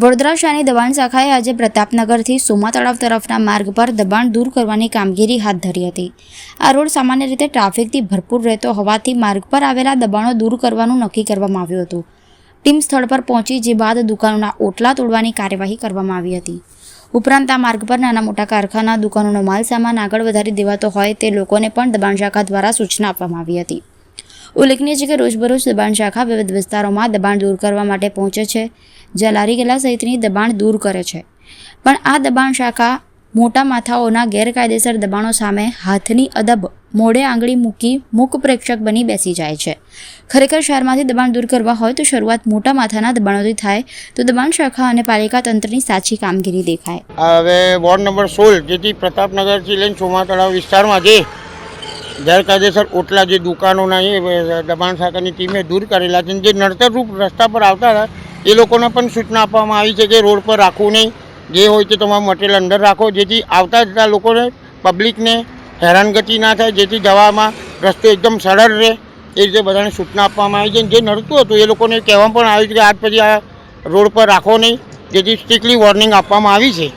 વડોદરા શહેરની દબાણ શાખાએ આજે પ્રતાપનગરથી સોમા તળાવ તરફના માર્ગ પર દબાણ દૂર કરવાની કામગીરી હાથ ધરી હતી. આ રોડ સામાન્ય રીતે ટ્રાફિકથી ભરપૂર રહેતો હોવાથી માર્ગ પર આવેલા દબાણો દૂર કરવાનું નક્કી કરવામાં આવ્યું હતું. ટીમ સ્થળ પર પહોંચી, જે બાદ દુકાનોના ઓટલા તોડવાની કાર્યવાહી કરવામાં આવી હતી. ઉપરાંત આ માર્ગ પર નાના મોટા કારખાના, દુકાનોનો માલ સામાન આગળ વધારી દેવાતો હોય તે લોકોને પણ દબાણ શાખા દ્વારા સૂચના આપવામાં આવી હતી. ઉલ્લેખનીય છે કે રોજબરોજ દબાણ શાખા વિવિધ વિસ્તારોમાં દબાણ દૂર કરવા માટે પહોંચે છે, જ્યાં લારી ગલ્લા સહિતની દબાણ દૂર કરે છે. પણ આ દબાણ શાખા મોટા માથાઓના ગેરકાયદેસર દબાણો સામે હાથની અદબ મોડે આંગળી મૂકી મૂક પ્રેક્ષક બની બેસી જાય છે. ખરેખર શહેરમાંથી દબાણ દૂર કરવા હોય તો શરૂઆત મોટા માથાના દબાણોથી થાય, તો દબાણ શાખા અને પાલિકા તંત્રની સાચી કામગીરી દેખાય. હવે વોર્ડ નંબર સોળ, જેથી પ્રતાપનગરથી લઈને સોમા તળાવ વિસ્તારમાં જે ગેરકાયદેસર ઓટલા જે દુકાનોના એ દબાણ શાખાની ટીમે દૂર કરેલા છે જે નડતરરૂપ રસ્તા પર આવતા હતા, એ લોકોને પણ સૂચના આપવામાં આવી છે કે રોડ પર રાખવું નહીં. જે હોય તે તમારું મટીરિયલ અંદર રાખો, જેથી આવતા જતા લોકોને પબ્લિકને હેરાનગતિ ના થાય, જેથી જવામાં રસ્તો એકદમ સરળ રહે. એ રીતે બધાને સૂચના આપવામાં આવી છે જે નડતું હતું, એ લોકોને કહેવામાં પણ આવ્યું છે કે આજ પછી આ રોડ પર રાખો નહીં. જેથી સ્ટ્રિક્ટલી વોર્નિંગ આપવામાં આવી છે.